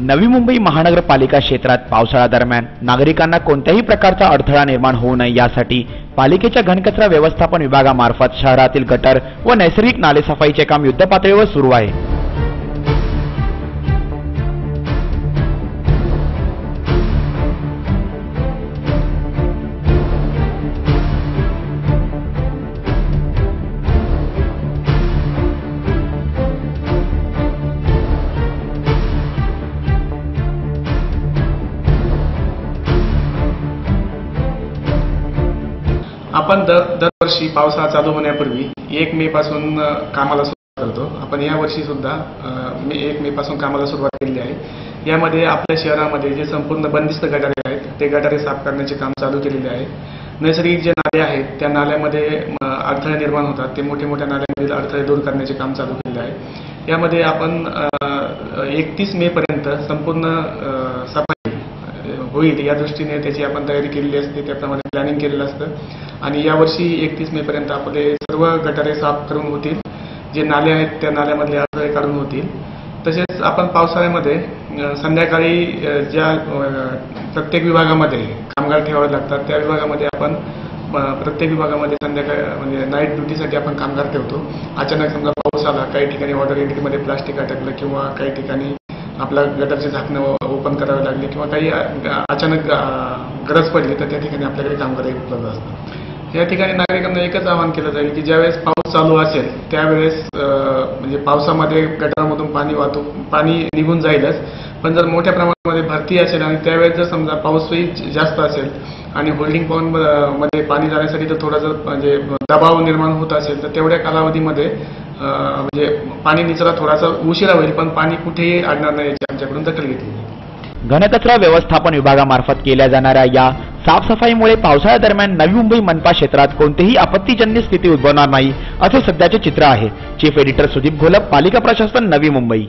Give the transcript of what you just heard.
नवी मुंबई महानगरपालिका क्षेत्रात पावसाळा दरम्यान नागरिकांना कोणत्याही प्रकारचा अडथळा निर्माण होऊ नये यासाठी पालिकेच्या घनकचरा व्यवस्थापन विभागामार्फत शहरातील गटर व नैसर्गिक नालेसफाईचे काम युद्धपातळीवर सुरू आहे. आपण दर दरवर्षी पावसाळा चालू होण्यापूर्वी एक मे पासून कामाला सुरुवात करतो. आपण या वर्षी सुद्धा मे एक मे पासून कामाला सुरुवात केलेली आहे. यामध्ये आपल्या शहरामध्ये जे संपूर्ण बंदिस्त गटारे आहेत ते गटारे साफ करण्याचे काम चालू केलेले आहे. नैसर्गिक जे नाले आहेत त्या नाल्यामध्ये अडथळे निर्माण होतात. ते मोठ्या मोठ्या नाल्यामधील अडथळे दूर करण्याचे काम चालू केलेले आहे. यामध्ये आपण एकतीस मे पर्यंत संपूर्ण सफाई होईल या दृष्टीने त्याची आपण तयारी केलेली असते. त्याप्रमाणे प्लॅनिंग केलेलं असतं. आणि यावर्षी एकतीस मे पर्यंत आपले सर्व गटारे साफ करून होतील. जे नाले आहेत त्या नाल्यामधले अडथळे काढून होतील. तसेच आपण पावसाळ्यामध्ये संध्याकाळी ज्या प्रत्येक विभागामध्ये कामगार ठेवावे लागतात त्या विभागामध्ये आपण प्रत्येक विभागामध्ये संध्याकाळी म्हणजे नाईट ड्युटीसाठी आपण कामगार ठेवतो. अचानक समजा पाऊस आला काही ठिकाणी वॉटर एंट्रीमध्ये प्लास्टिक अटकलं किंवा काही ठिकाणी आपला गटरचे झाकणं ओपन करावे लागले किंवा काही अचानक गरज पडली तर त्या ठिकाणी आपल्याकडे कामगार उपलब्ध असतात. या ठिकाणी नागरिकांना एकच आवाहन केलं जाईल की ज्यावेळेस पाऊस चालू असेल त्यावेळेस म्हणजे पावसामध्ये गटारामधून पाणी वाहतूक पाणी निघून जाईलच. पण जर मोठ्या प्रमाणामध्ये भरती असेल आणि त्यावेळेस जर समजा पाऊसही जास्त असेल आणि होल्डिंग पॉईंटमध्ये पाणी जाण्यासाठी तर थोडा जर म्हणजे दबाव निर्माण होत असेल तर तेवढ्या कालावधीमध्ये म्हणजे पाणी निचरा थोडासा उशिरा होईल पण पाणी कुठेही अडणार नाही याची आमच्याकडून दखल घेतली घनकचरा व्यवस्थापन विभागामार्फत केल्या जाणाऱ्या या साफसफाईमुळे पावसाळ्या दरम्यान नवी मुंबई मनपा क्षेत्रात कोणतीही आपत्तीजन्य स्थिती उद्भवणार नाही असे सध्याचे चित्र आहे. चीफ एडिटर सुदीप घोलप पालिका प्रशासन नवी मुंबई.